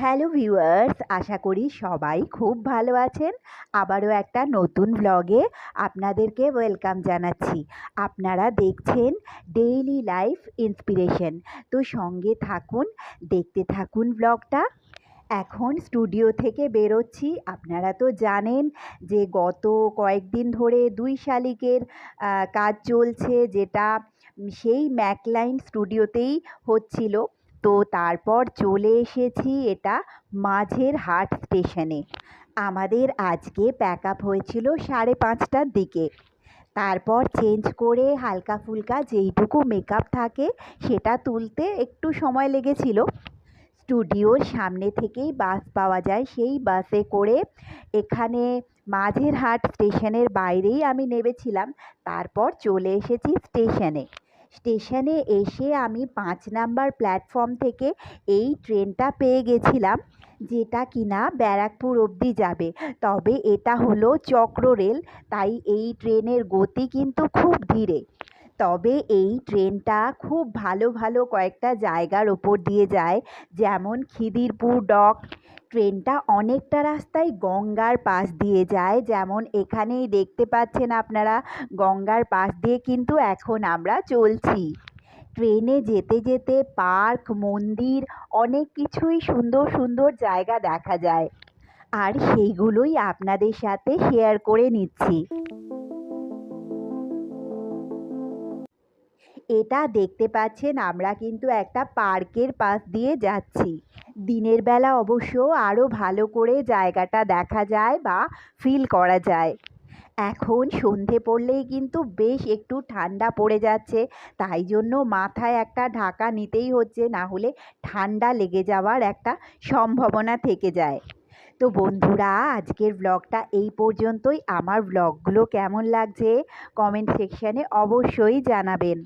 Hello viewers আশা করি সবাই খুব ভালো আছেন। আবারও একটা নতুন ব্লগে আপনাদেরকে ওয়েলকাম জানাচ্ছি। আপনারা দেখছেন ডেইলি লাইফ ইন্সপিরেশন তো সঙ্গে থাকুন, দেখতে থাকুন ব্লগটা এখন স্টুডিও থেকে বেরোচ্ছি। আপনারা তো জানেন যে গত কয়েকদিন ধরে দুই শালিকের কাজ চলছে যেটা সেই ম্যাকলাইন স্টুডিওতেই হচ্ছিল। তো তারপর চলে এসেছি এটা মাঝের হাট স্টেশনে আমাদের আজকে প্যাক আপ হয়েছিল সাড়ে পাঁচটার দিকে। তারপর চেঞ্জ করে হালকা ফুলকা যেইটুকু মেকআপ থাকে সেটা তুলতে একটু সময় লেগেছিল। স্টুডিওর সামনে থেকেই বাস পাওয়া যায়, সেই বাসে করে এখানে মাঝের হাট স্টেশনের বাইরেই আমি নেমেছিলাম। তারপর চলে এসেছি স্টেশনে স্টেশনে এসে আমি পাঁচ নাম্বার প্ল্যাটফর্ম থেকে এই ট্রেনটা পেয়ে গেছিলাম, যেটা কিনা ব্যারাকপুর অবধি যাবে। তবে এটা হলো চক্র রেল, তাই এই ট্রেনের গতি কিন্তু খুব ধীরে। তবে এই ট্রেনটা খুব ভালো ভালো কয়েকটা জায়গার ওপর দিয়ে যায়, যেমন খিদিরপুর ডক ট্রেনটা অনেকটা রাস্তায় গঙ্গার পাশ দিয়ে যায়। যেমন এখানেই দেখতে পাচ্ছেন আপনারা, গঙ্গার পাশ দিয়ে কিন্তু এখন আমরা চলছি। ট্রেনে যেতে যেতে পার্ক, মন্দির, অনেক কিছুই সুন্দর সুন্দর জায়গা দেখা যায়। আর সেইগুলোই আপনাদের সাথে শেয়ার করে নিচ্ছি। এটা দেখতে পাচ্ছেন, আমরা কিন্তু একটা পার্কের পাশ দিয়ে যাচ্ছি। দিনের বেলা অবশ্য আরও ভালো করে জায়গাটা দেখা যায় বা ফিল করা যায়। এখন সন্ধে পড়লেই কিন্তু বেশ একটু ঠান্ডা পড়ে যাচ্ছে, তাই জন্য মাথায় একটা ঢাকা নিতেই হচ্ছে, না হলে ঠান্ডা লেগে যাওয়ার একটা সম্ভাবনা থেকে যায়। তো বন্ধুরা, আজকের ব্লগটা এই পর্যন্তই। আমার ব্লগগুলো কেমন লাগছে? কমেন্ট সেকশানে অবশ্যই জানাবেন।